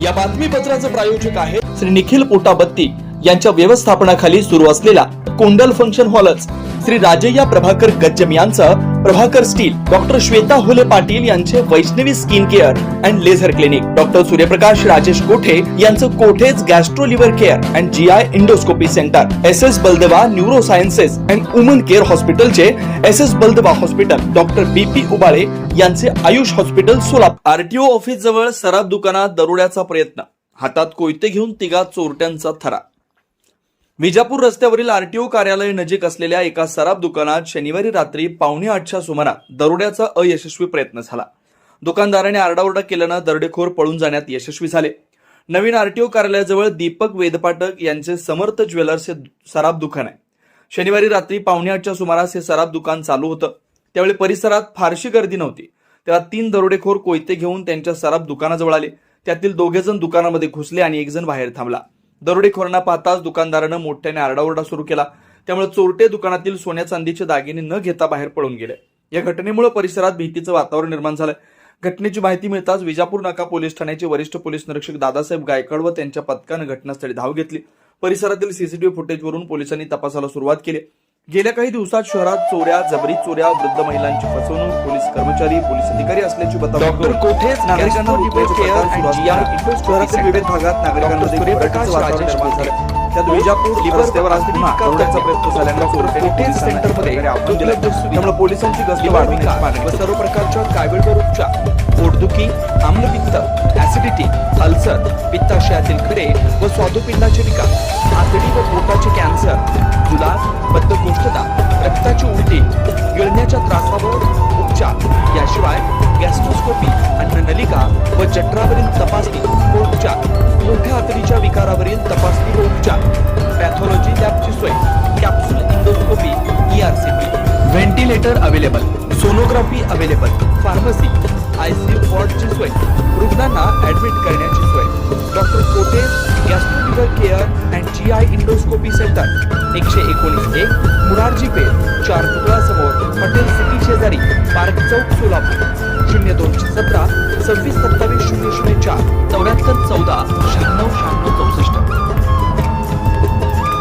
या बातमीपत्राचं प्रायोजक आहे श्री निखिल पोटाबत्ती. यांच्या व्यवस्थापनाखाली सुरू असलेला कोंडल फंक्शन हॉलच. श्री राजय्या प्रभाकर गज्जम यांचं प्रभाकर स्टील डॉक्टर श्वेता होले पाटील यांचे Vaishnavi skin care and laser clinic. Doctor Suryaprakash Rajesh Kothe यांचं कोठेज gastro liver care and G I endoscopy centre. S S Baldeva neuro sciences and woman care हॉस्पिटलचे S S Baldeva hospital. Doctor B P Ubale यांचे Ayush hospital Solapur. RTO office जवळ सराफ दुकानात दरोड्याचा प्रयत्न. हातात कोयते घेऊन तिघा चोरट्यांचा थरा विजापूर रस्त्यावरील आरटीओ कार्यालय नजीक असलेल्या एका सराफ दुकानात शनिवारी रात्री पावणे आठच्या सुमारात दरोड्याचा अयशस्वी प्रयत्न झाला. दुकानदाराने आरडाओरडा केल्यानं दरोडेखोर पळून जाण्यात यशस्वी झाले. नवीन आरटीओ कार्यालयाजवळ दीपक वेदपाटक यांचे समर्थ ज्वेलर्स हे सराफ दुकान आहे. शनिवारी रात्री पावणे आठच्या सुमारास हे सराफ दुकान चालू होतं. त्यावेळी परिसरात फारशी गर्दी नव्हती. तेव्हा तीन दरोडेखोर कोयते घेऊन त्यांच्या सराफ दुकानाजवळ आले. त्यातील दोघेजण दुकानामध्ये घुसले आणि एक जण बाहेर थांबला. दरोडेखोरांना पाहताच दुकानदारानं मोठ्याने आरडाओरडा सुरू केला. त्यामुळे चोरटे दुकानातील सोन्या चांदीचे दागिने न घेता बाहेर पळून गेले. या घटनेमुळे परिसरात भीतीचं वातावरण निर्माण झालं. घटनेची माहिती मिळताच विजापूर नाका पोलीस ठाण्याचे वरिष्ठ पोलीस निरीक्षक दादासाहेब गायकवाड व त्यांच्या पथकानं घटनास्थळी धाव घेतली. परिसरातील सीसीटीव्ही फुटेजवरून पोलिसांनी तपासाला सुरुवात केली. गेल्या काही दिवसात शहरात चोऱ्या जबरी चोऱ्या वृद्ध महिलांची फसवणूक पोलीस कर्मचारी पोलीस अधिकारी असल्याची डॉक्टर कोठेज नागरिकांना शहरातील विविध भागात नागरिकांमध्ये. त्यात विजापूर रस्त्यावर आज पुन्हा. प्रयत्न झाल्यानं सेंटरमध्ये दिलं. त्यामुळे पोलिसांची गस्त लिव्हर वाढवण्याची विकार मागणी व केली. सर्व प्रकारच्या कावीळवर उपचार पोटदुखी आम्लपित्त ऍसिडिटी अल्सर पित्ताशयातील खडे व स्वादुपिंडाचे विकार आतडी व पोटाचे कॅन्सर जुलाब गिळण्याच्या त्रासावर उपचार. याशिवाय गॅस्ट्रोस्कोपी अन्ननलिका व जठरावरील तपासणी व उपचार. मोठ्या आतडीच्या विकारावरील तपासणी व उपचार. पॅथॉलॉजी लॅबची सोय. Capsule endoscopy ERCP ventilator available. Sonography available. Pharmacy ICU वॉर्डची सोय. रुग्णांना ऍडमिट करण्याची सोय. Doctor cottage gastro liver care and G I endoscopy centre एकशे एकोणीस एक मुरारजी पेठ चार तुकडा समोर हॉटेल सिटी शेजारी पार्क चौक सोलापूर. शून्य दोनशे सतरा सव्वीस